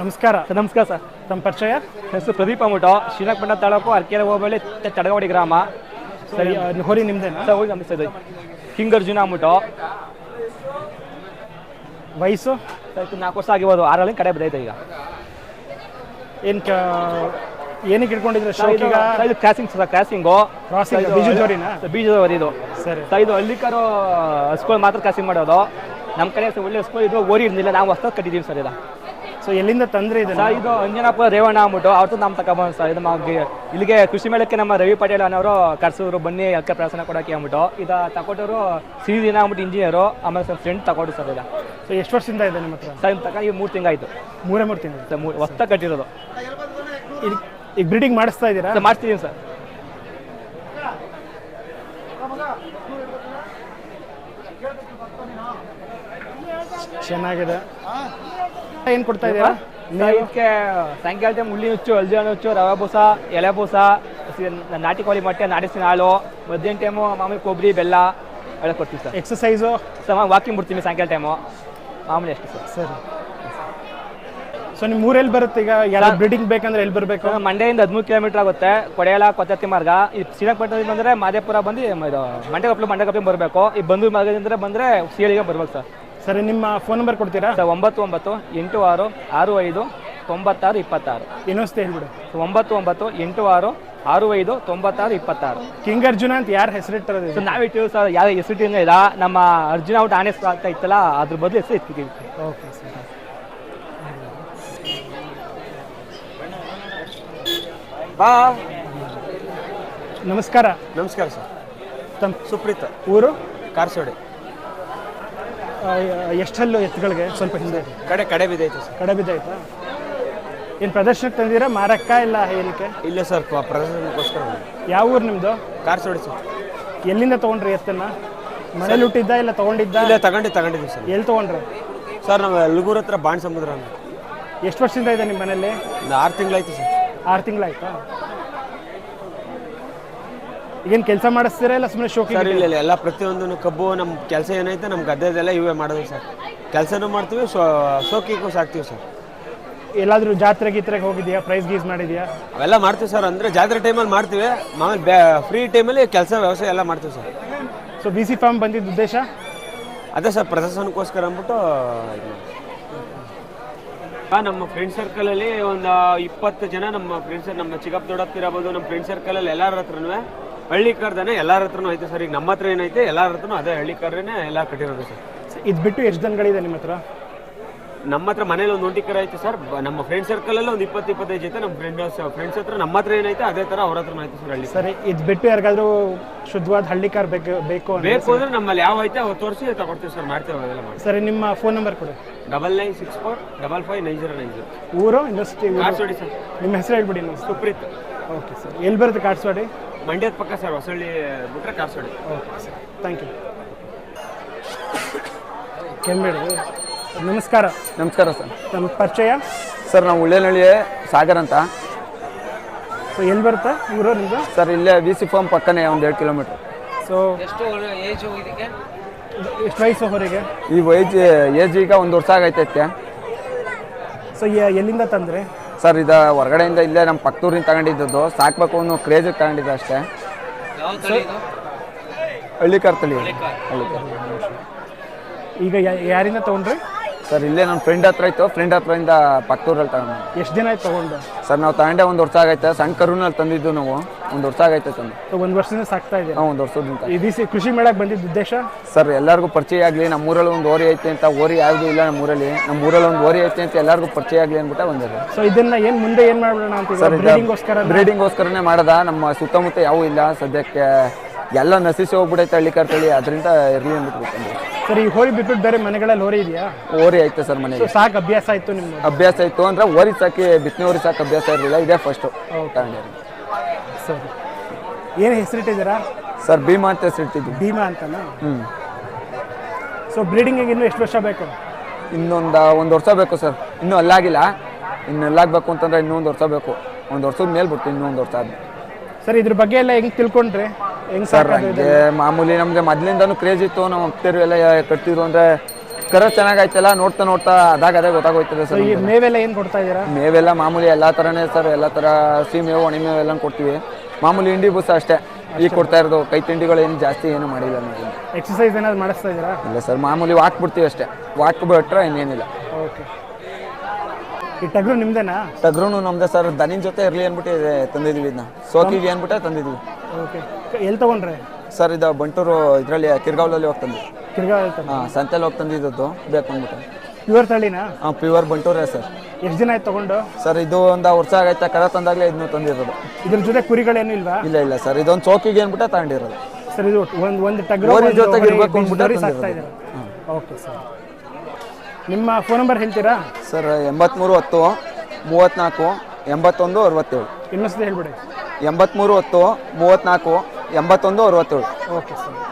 ನಮಸ್ಕಾರ. ನಮಸ್ಕಾರ ಸರ್. ತಮ್ಮ ಪರಿಚಯ? ಹೆಸರು ಪ್ರದೀಪ್ ಅಂದ್ಬಿಟ್ಟು. ಶ್ರೀರಂಗಪಟ್ಟಣ ತಾಲೂಕು ಅರ್ಕೆರೆ ಹೋಬಳಿ ತಡಗವಾಡಿ ಗ್ರಾಮ. ಸರಿ ಹೋರಿ ನಿಮ್ದೇನಾ? ಸರ್ ಹೋಗಿ ನಮಸ್ತೆ ಇದು. ಕಿಂಗ್ ಅರ್ಜುನ ಅಂದ್ಬಿಟ್ಟು. ವಯಸ್ಸು? ನಾಲ್ಕು ವರ್ಷ ಆಗಿರ್ಬೋದು. ಆರಲ್ಲಿ ಕಡೆ ಬದೈತೆ ಈಗ. ಏನು ಕ ಏನಕ್ಕೆ ಇಟ್ಕೊಂಡಿದ್ರೆ ಇದು ಶೋಕಿಗ? ಸರ್ ಇದು ಕ್ರಾಸಿಂಗ್ ಸರ್ ಕ್ರಾಸಿಂಗು ಕ್ರಾಸಿಂಗ್ ಬೀಜದವರಿನ ಜೋಡಿನಾ? ಇದು. ಸರಿ. ಇದು ಹಳ್ಳಿಕಾರು ಸ್ಕೂಲ್ ಮಾತ್ರ ಕ್ರಾಸಿಂಗ್ ಮಾಡೋದು. ನಮ್ಮ ಕಡೆ ಒಳ್ಳೆ ಸ್ಕೂಲ್ ಇದು ಓರಿ ಇರಲಿಲ್ಲ. ನಾವು ಹೊಸ್ತಾಗಿ ಕಟ್ಟಿದ್ದೀವಿ ಸರ್ ಇದು. ಸೊ ಎಲ್ಲಿಂದ ತಂದ್ರೆ ಇದು ಸರ್ ಇದು ಅಂಜನಾಪುರ ರೇವಣ್ಣ ಅಂದ್ಬಿಟ್ಟು ಅವ್ರದ್ದು ನಮ್ಮ ತಗೊಬಂದು ಸರ್ ಇದು ನಮಗೆ ಇಲ್ಲಿಗೆ ಕೃಷಿ ಮೇಳಕ್ಕೆ ನಮ್ಮ ರವಿ ಪಟೇಲ್ ಅನ್ನೋರು ಕರ್ಸೋರು ಬನ್ನಿ ಅದಕ್ಕೆ ಪ್ರಸನ್ನ ಕೊಡೋಕೆ ಅಂದ್ಬಿಟ್ಟು ಇದು ತಗೊಟ್ಟವರು ಸಿ ದಿನ ಅಂದ್ಬಿಟ್ಟು ಇಂಜಿನಿಯರು ಆಮೇಲೆ ಸರ್ ಫ್ರೆಂಡ್ ತಗೊಂಡು ಸರ್ ಇದು. ಸೊ ಎಷ್ಟು ವರ್ಷದಿಂದ ಇದೆ ನಿಮ್ಮ ಹತ್ರ? ಸರ್ ತಕ ಈಗ ಮೂರು ತಿಂಗಾಯ್ತು. ಮೂರೇ ಮೂರು ತಿಂಗಳು. ಸರ್ ಮೂರು ಹೊಸ್ತ ಕಟ್ಟಿರೋದು. ಈಗ ಬ್ರೀಡಿಂಗ್ ಮಾಡಿಸ್ತಾ ಇದ್ದೀರಾ? ಸರ್ ಮಾಡ್ತಿದ್ದೀನಿ ಸರ್. ಚೆನ್ನಾಗಿದೆ. ಏನು ಕೊಡ್ತಾ ಇದ್ದೀರಾ? ಇದಕ್ಕೆ ಸಾಯಂಕಾಲ ಟೈಮ್ ಉಳ್ಳಿ ಹುಚ್ಚು ಅಲ್ಜಿ ಹಣ್ಣು ಹುಚ್ಚು ರವೆ ಬೂಸ ಎಲೆ ಬೂಸ ನಾಟಿ ಕೋಳಿ ಮೊಟ್ಟೆ ನಾಡಿಸಿನ ಹಾಲು ಮಧ್ಯಾಹ್ನ ಟೈಮು ಮಾಮೂಲಿ ಕೊಬ್ಬರಿ ಬೆಲ್ಲ ಎಲ್ಲ ಕೊಡ್ತೀವಿ ಸರ್. ಎಕ್ಸಸೈಸು ಸರ್ ವಾಕಿಂಗ್ ಬಿಡ್ತೀನಿ ಸಾಯಂಕಾಲ ಟೈಮು ಮಾಮೂಲಿ ಅಷ್ಟೇ ಸರ್. ಸರಿ. ಸೊ ನಿಮ್ಮ ಊರೆಲ್ಲಿ ಬರುತ್ತೆ ಈಗ? ಎಲ್ಲ ಬ್ರೀಡಿಂಗ್ ಬೇಕಂದ್ರೆ ಎಲ್ಲಿ ಬರಬೇಕು? ಮಂಡ್ಯದಿಂದ ಹದಿಮೂರು ಕಿಲೋಮೀಟರ್ ಆಗುತ್ತೆ. ಕೊಡೆಯಲ ಕೊತ್ತತ್ತಿ ಮಾರ್ಗ. ಈ ಶ್ರೀರಂಗಪಟ್ಟಣದಿಂದ ಬಂದರೆ ಮಾದೇಪುರ ಬಂದು ಇದು ಮಂಡ್ಯಗಪ್ಲೆ ಮಂಡ್ಯಗಪ್ಲೆ ಬರಬೇಕು. ಈ ಬಂದು ಮಾರ್ಗದಿಂದ ಬಂದರೆ ಸೀಳಿಗೆ ಬರ್ಬೇಕು ಸರ್. ಸರಿ ನಿಮ್ಮ ಫೋನ್ ನಂಬರ್ ಕೊಡ್ತೀರಾ? ಸರ್ ಒಂಬತ್ತು ಒಂಬತ್ತು ಎಂಟು ಆರು ಆರು ಐದು ತೊಂಬತ್ತಾರು ಇಪ್ಪತ್ತಾರು. ಇನ್ನೊಂದು ಹೇಳ್ಬಿಡು. ಸೊ ಒಂಬತ್ತು ಒಂಬತ್ತು ಎಂಟು ಆರು ಆರು ಐದು ತೊಂಬತ್ತಾರು ಇಪ್ಪತ್ತಾರು. ಕಿಂಗ್ ಅರ್ಜುನ ಅಂತ ಯಾರು ಹೆಸರಿಟ್ಟಿರೋದು ಸೊ ನಾವಿಟ್ಟಿವಿ ಸರ್ ಯಾರು ಹೆಸರಿಟ್ಟಿಂದ ಇಲ್ಲ. ನಮ್ಮ ಅರ್ಜುನ ಔಟ್ ಆನೆಸ್ ಆಗ್ತಾ ಇತ್ತಲ್ಲ ಅದ್ರ ಬದಲು ಹೆಸರು ಇಟ್ಟಿದ್ದೀವಿ. ಓಕೆ ಸರ್ ಬಾ. ನಮಸ್ಕಾರ. ನಮಸ್ಕಾರ ಸರ್. ತಮ್ಮ ಸುಪ್ರೀತ್. ಊರು? ಕಾರ್ಸೋಡಿ. ಎಷ್ಟಲ್ಲೂ ಎತ್ತುಗಳಿಗೆ ಸ್ವಲ್ಪ ಹಿಂದೆ. ಕಡೆ ಕಡೆ ಬಿದ್ದೈತೆ ಸರ್. ಕಡೆ ಬಿದ್ದಾಯ್ತಾ ಏನು ಪ್ರದರ್ಶನಕ್ಕೆ ತಂದಿರ ಮಾರಕ್ಕ ಇಲ್ಲ ಏನಕ್ಕೆ? ಇಲ್ಲ ಸರ್ ಪ- ಪ್ರದರ್ಶನಕ್ಕೋಸ್ಕರ ಬಂದೆ. ಯಾವ ಊರು ನಿಮ್ಮದು ಕಾರ್ಸೋಡಿ ಸರ್. ಎಲ್ಲಿಂದ ತೊಗೊಂಡ್ರಿ ಎತ್ತನ್ನ? ಮನೇಲಿ ಹುಟ್ಟಿದ್ದ ಇಲ್ಲ ತೊಗೊಂಡಿದ್ದ? ಇಲ್ಲ ತಗೊಂಡು ತಗೊಂಡಿದ್ದೀವಿ ಸರ್. ಎಲ್ಲಿ ತೊಗೊಂಡ್ರಿ? ಸರ್ ನಾವು ಎಲ್ಗೂರ್ ಹತ್ರ ಬಾಣ ಸಮುದ್ರ ಅಂತ. ಎಷ್ಟು ವರ್ಷದಿಂದ ಇದೆ ನಿಮ್ಮ ಮನೇಲಿ? ಒಂದು ಆರು ತಿಂಗಳಾಯ್ತು ಸರ್. ಆರು ತಿಂಗಳಾಯ್ತಾ? ಈಗೇನು ಕೆಲಸ ಮಾಡಿಸ್ತೀರಾ ಇಲ್ಲ ಸುಮ್ಮನೆ ಶೋಕಿ ಸರ್ ಇಲ್ಲ ಇಲ್ಲ ಎಲ್ಲ ಪ್ರತಿಯೊಂದು ಕಬ್ಬು ನಮ್ಮ ಕೆಲಸ ಏನೈತೆ ನಮ್ಮ ಗದ್ದೆದೆಲ್ಲ ಇವೇ ಮಾಡೋದು ಸರ್. ಕೆಲಸನೂ ಮಾಡ್ತೀವಿ ಶೋ ಶೋಕಿಗೂ ಸಾಕ್ತೀವಿ ಸರ್. ಎಲ್ಲಾದರೂ ಜಾತ್ರೆ ಗೀತ್ರೆಗೆ ಹೋಗಿದ್ಯಾ? ಪ್ರೈಸ್ ಗೀಸ್ ಮಾಡಿದ್ಯಾ? ಅವೆಲ್ಲ ಮಾಡ್ತೀವಿ ಸರ್ ಅಂದರೆ ಜಾತ್ರೆ ಟೈಮಲ್ಲಿ ಮಾಡ್ತೀವಿ. ಮಾಮೂಲಿ ಬ್ಯಾ ಫ್ರೀ ಟೈಮಲ್ಲಿ ಕೆಲಸ ವ್ಯವಸಾಯ ಎಲ್ಲ ಮಾಡ್ತೀವಿ sir. So B C farm ಬಂದಿದ್ದ ಉದ್ದೇಶ? ಅದೇ ಸರ್ ಪ್ರದರ್ಶನಕ್ಕೋಸ್ಕರ ಅಂದ್ಬಿಟ್ಟು ಇದ್ ಮಾಡಿದ್ವಿ. ಆ, ನಮ್ಮ ಫ್ರೆಂಡ್ ಸರ್ಕಲಲ್ಲಿ ಒಂದು ಇಪ್ಪತ್ತು ಜನ ನಮ್ಮ ಫ್ರೆಂಡ್ಸ್ ನಮ್ಮ ಚಿಕ್ಕಪ್ಪ ದೊಡ್ಡಪ್ಪ ಇರಬಹುದು ನಮ್ಮ ಫ್ರೆಂಡ್ ಸರ್ಕಲಲ್ಲಿ ಎಲ್ಲರ ಹತ್ರನೂ ಹಳ್ಳಿ ಕಾರ್ದನೆ ಎಲ್ಲರ ಹತ್ರನೂ ಐತೆ ಸರ್. ಈಗ ನಮ್ಮ ಹತ್ರ ಏನೈತೆ ಎಲ್ಲರ ಹತ್ರನೂ ಅದೇ ಹಳ್ಳಿ ಕಾರ್ನೇ ಎಲ್ಲ ಕಟ್ಟಿರೋದು ಸರ್. ಇದು ಬಿಟ್ಟು ಎಷ್ಟು ದನಗಳಿದೆ ನಿಮ್ಮ ಹತ್ರ? ನಮ್ಮ ಹತ್ರ ಮನೇಲಿ ಒಂದು ಒಂಟಿ ಕರ ಐತೆ ಸರ್. ಬ- ನಮ್ಮ ಫ್ರೆಂಡ್ ಸರ್ಕಲಲ್ಲಿ ಒಂದು ಇಪ್ಪತ್ತು ಇಪ್ಪತ್ತೈದು ಜೊತೆ ನಮ್ಮ ಫ್ರೆಂಡ್ ಫ್ರೆಂಡ್ಸ್ ಹತ್ರ ನಮ್ಮ ಹತ್ರ ಏನೈತೆ ಅದೇ ಥರ ಅವ್ರ ಹತ್ರನೂ ಐತೆ ಸರ್ ಹಳ್ಳಿ. ಸರಿ ಇದು ಬಿಟ್ಟು ಯಾರಿಗಾದ್ರೂ ಶುದ್ಧವಾದ ಹಳ್ಳಿ ಕಾರ್ ಬೇಕು ಬೇಕು ಅಂದ್ರೆ ಬೇಕು ಅಂದ್ರೆ ನಮ್ಮಲ್ಲಿ ಯಾವ ಐತೆ ಅವ್ರು ತೋರಿಸಿ ತಗೊಡ್ತೀವಿ ಸರ್. ಮಾಡ್ತೇವೆ ಅದೆಲ್ಲ ಮಾಡಿ. ಸರಿ ನಿಮ್ಮ ಫೋನ್ ನಂಬರ್ ಕೊಡಿ. Double nine six four double five nine zero nine zero. ಊರು ಇಂಡಸ್ಟ್ರಿ ಊರು? ಕಾರ್ಸೋಡಿ ಸರ್. ನಿಮ್ಮ ಹೆಸರು ಹೇಳ್ಬಿಡಿ ನೀವು ಸುಪ್ರೀತ್. Okay sir. ಎಲ್ಲಿ ಬರುತ್ತೆ ಕಾಡ್ಸ್ವಾಡಿ ಮಂಡ್ಯದ ಪಕ್ಕ ಸರ್ ಹೊಸಳ್ಳಿ ಬಿಟ್ರೆ Karsodi okay sir thank you ಕೆಂಬೇಡಿ. ನಮಸ್ಕಾರ. ನಮಸ್ಕಾರ ಸರ್ ನಮ್ಮ ಪರಿಚಯ? ಸರ್ ನಾವು ಉಳ್ಳೇನಹಳ್ಳಿ ಸಾಗರ್ ಅಂತ. ಸೊ ಎಲ್ಲಿ ಬರುತ್ತೆ ಊರು ಸರ್ ಇಲ್ಲೇ ವಿ ಸಿ ಫಾರ್ಮ್ ಪಕ್ಕನೇ ಒಂದು ಎರಡು ಕಿಲೋಮೀಟ್ರ್ ಸೊ ಎಷ್ಟು ವಯಸ್ಸು ಹೊರಗೆ? ಈ ವಯಸ್ಸು ಏಜ್ ಈಗ ಒಂದು ವರ್ಷ ಆಗೈತೈತೆ ಸೊ ಎಲ್ಲಿಂದ ತಂದರೆ? ಸರ್ ಇದು ಹೊರಗಡೆಯಿಂದ ಇಲ್ಲೇ ನಮ್ಮ ಪಕ್ಕದೂರಿಂದ ತಗೊಂಡಿದ್ದದ್ದು. ಸಾಕಬೇಕು ಅನ್ನೋ ಕ್ರೇಜಿಗೆ ತಗೊಂಡಿದ್ದೆ ಅಷ್ಟೇ. ಹಳ್ಳಿ ಕಾರ್ ಈಗ ಯಾ- ಯಾರಿಂದ ತೊಗೊಂಡ್ರಿ? ಸರ್ ಇಲ್ಲೇ ನನ್ನ ಫ್ರೆಂಡ್ ಹತ್ರ ಇತ್ತು. ಫ್ರೆಂಡ್ ಹತ್ರದಿಂದ ಪಕ್ಕೂರಲ್ಲಿ ತಗೊಂಡು. ಎಷ್ಟು ದಿನ ಆಯ್ತು ತೊಗೊಂಡು? ಸರ್ ನಾವು ತಗೊಂಡೆ ಒಂದು ವರ್ಷ ಆಗೈತೆ. ಸಣ್ಣ ಕರುನಲ್ಲಿ ತಂದಿದ್ದು ನಾವು. ಒಂದು ವರ್ಷ ಆಗೈತೆ ತಂದು. ಒಂದು ವರ್ಷದಿಂದ ಸಾಕ್ತಾ ಇದೆ ಹಾಂ ಒಂದು ವರ್ಷದಿಂದ. ಈ ದಿವಸ ಕೃಷಿ ಮೇಳಕ್ಕೆ ಬಂದಿದ್ದ ಉದ್ದೇಶ? ಸರ್ ಎಲ್ಲರಿಗೂ ಪರಿಚಯ ಆಗಲಿ. ನಮ್ಮ ಊರಲ್ಲಿ ಒಂದು ಓರಿ ಐತೆ ಅಂತ. ಓರಿ ಯಾವುದೂ ಇಲ್ಲ ನಮ್ಮ ಊರಲ್ಲಿ. ನಮ್ಮ ಊರಲ್ಲಿ ಒಂದು ಓರಿ ಐತೆ ಅಂತ ಎಲ್ಲರಿಗೂ ಪರಿಚಯ ಆಗಲಿ ಅಂದ್ಬಿಟ್ಟು ಬಂದಿದೆ. ಸೊ ಇದನ್ನ ಏನು ಮುಂದೆ ಏನು ಮಾಡೋಣ ಅಂತ ಸರ್ ಬ್ರೀಡಿಂಗ್ಗೋಸ್ಕರ ಬ್ರೀಡಿಂಗ್ಗೋಸ್ಕರನೇ ಮಾಡೋದ. ನಮ್ಮ ಸುತ್ತಮುತ್ತ ಯಾವೂ ಇಲ್ಲ. ಸದ್ಯಕ್ಕೆ ಎಲ್ಲ ನಶಿಸಿ ಹೋಗ್ಬಿಡೈತೆ ಹಳ್ಳಿ ತಳ್ಳಿ ಅದರಿಂದ ಇರಲಿ ಅಂದ್ಬಿಟ್ಟು. ಸರ್ ಈ ಹೋರಿ ಬಿಟ್ಬಿಟ್ಟು ಬೇರೆ ಮನೆಗಳಲ್ಲಿ ಹೋರಿ ಇದೆಯಾ? ಓರಿ ಐತೆ ಸರ್ ಮನೆಗೆ. ಸಾಕು ಅಭ್ಯಾಸ ಆಯ್ತು ನಿಮ್ಮ ಅಭ್ಯಾಸ ಇತ್ತು ಅಂದ್ರೆ ಓರಿ ಸಾಕಿ ಬಿತ್ತನೆ ಓರಿ ಸಾಕು ಅಭ್ಯಾಸ ಇರಲಿಲ್ಲ ಇದೇ ಫಸ್ಟು ತಗೊಂಡಿರಿ ಸರಿ. ಏನು ಹೆಸರಿಟ್ಟಿದ್ದೀರಾ? ಸರ್ ಭೀಮಾ ಅಂತ ಹೆಸರಿಟ್ಟಿದ್ದು ಭೀಮಾ ಅಂತನಾ? ಹ್ಞೂ ಸೊ ಬ್ರೀಡಿಂಗಿಗೆ ಇನ್ನೂ ಎಷ್ಟು ವರ್ಷ ಬೇಕು? ಇನ್ನೊಂದು ಒಂದು ವರ್ಷ ಬೇಕು ಸರ್. ಇನ್ನೂ ಅಲ್ಲಾಗಿಲ್ಲ ಇನ್ನು ಅಲ್ಲಾಗಬೇಕು ಅಂತಂದ್ರೆ ಇನ್ನೊಂದು ವರ್ಷ ಬೇಕು. ಒಂದು ವರ್ಷದ ಮೇಲೆ ಬಿಟ್ಟು ಇನ್ನೊಂದು ವರ್ಷ ಆದ ಸರ್ ಇದ್ರ ಬಗ್ಗೆ ಎಲ್ಲ ಹೆಂಗೆ ತಿಳ್ಕೊಂಡ್ರಿ? ಹೆಂಗ್ ಸರ್ ಹಂಗೆ ಮಾಮೂಲಿ ನಮಗೆ ಮೊದಲಿಂದನೂ ಕ್ರೇಜ್ ಇತ್ತು ನಮ್ಮ ಅಪ್ಪರು ಎಲ್ಲ ಕಟ್ತಿದ್ರು ಅಂದರೆ ಕರ ಚೆನ್ನಾಗೈತಲ್ಲ ನೋಡ್ತಾ ನೋಡ್ತಾ ಅದಾಗ ಅದೇ ಗೊತ್ತಾಗೋಯ್ತದೆ ಸರ್ ಈ ಮೇವೆಲ್ಲ ಏನು ಕೊಡ್ತಾ ಇದ್ದೀರಾ? ಮೇವೆಲ್ಲ ಮಾಮೂಲಿ ಎಲ್ಲ ಥರನೇ ಸರ್ ಎಲ್ಲ ಥರ ಸಿ ಮೇವು ಒಣ ಮೇವು ಎಲ್ಲ ಕೊಡ್ತೀವಿ. ಮಾಮೂಲಿ ಹಿಂಡಿ ಬೂಸ ಅಷ್ಟೇ. ಈಗ ಕೊಡ್ತಾ ಇರೋದು ಕೈ ತಿಂಡಿಗಳು ಏನು ಜಾಸ್ತಿ ಏನು ಮಾಡಿಲ್ಲ ನಾವು. ಎಕ್ಸಸೈಸ್ ಏನಾದ್ರು ಮಾಡಿಸ್ತಾ ಇದ್ದೀರಾ? ಇಲ್ಲ ಸರ್ ಮಾಮೂಲಿ ವಾಕ್ ಬಿಡ್ತೀವಿ ಅಷ್ಟೇ. ವಾಕ್ ಬಿಟ್ರೆ ಇನ್ನೇನಿಲ್ಲ. ಓಕೆ ಈ ಟಗರು ನಿಮ್ದೇನಾ? ಟಗ್ರೂನು ನಮ್ದೆ ಸರ್ ದನಿನ ಜೊತೆ ಇರಲಿ ಅಂದ್ಬಿಟ್ಟು ಇದೆ ತಂದಿದ್ವಿ ಇದನ್ನ ಸೋಕಿಗೆ ಅಂದ್ಬಿಟ್ಟೆ ತಂದಿದ್ವಿ. ಓಕೆ. ಎಲ್ಲಿ ತಗೊಂಡ್ರೆ? ಸರ್ ಇದು ಬಂಟೂರು ಇದರಲ್ಲಿ ಕಿರ್ಗಾವ್ಲಲ್ಲಿ ಹೋಗಿ ತಂದ್ವಿ ತಿರ್ಗಾ ಹಾಂ ಸಂತೆಲಿ ಹೋಗಿ ತಂದಿದ್ದದ್ದು ಬೇಕು ಅಂದ್ಬಿಟ್ಟು ಪ್ಯೂರ್ ತಳಿನಾ ಹಾಂ ಪ್ಯೂರ್ ಬಂಟೂರೇ ಸರ್. ಎಷ್ಟು ದಿನ ಆಯ್ತು ತಗೊಂಡು? ಸರ್ ಇದು ಒಂದು ವರ್ಷ ಆಗೈತೆ ಕರ ತಂದಾಗಲೇ ಇದನ್ನು ತಂದಿರೋದು. ಇದ್ರ ಜೊತೆ ಕುರಿಗಳೇನು ಇಲ್ವಾ? ಇಲ್ಲ ಇಲ್ಲ ಸರ್ ಇದೊಂದು ಸೋಕಿಗೆ ಅಂದ್ಬಿಟ್ಟು ತಗೊಂಡಿರೋದು. ಸರ್ ಇದು ಒಂದು ಒಂದು ಟಗರು ಓರಿ ಜೊತೆಗೆ ಇರ್ಬೇಕು ಅಂದ್ಬಿಟ್ಟು ತಂದಿರೋದು. Okay sir. ನಿಮ್ಮ ಫೋನ್ ನಂಬರ್ ಹೇಳ್ತೀರಾ? ಸರ್ ಎಂಬತ್ತ್ಮೂರು ಹತ್ತು ಮೂವತ್ತ್ನಾಲ್ಕು ಎಂಬತ್ತೊಂದು ಅರವತ್ತೇಳು. ಇನ್ನೊಂದ್ಸತಿ ಹೇಳ್ಬಿಡಿ. ಎಂಬತ್ತ್ಮೂರು ಹತ್ತು ಮೂವತ್ತ್ನಾಲ್ಕು ಎಂಬತ್ತೊಂದು ಅರವತ್ತೇಳು. Okay sir.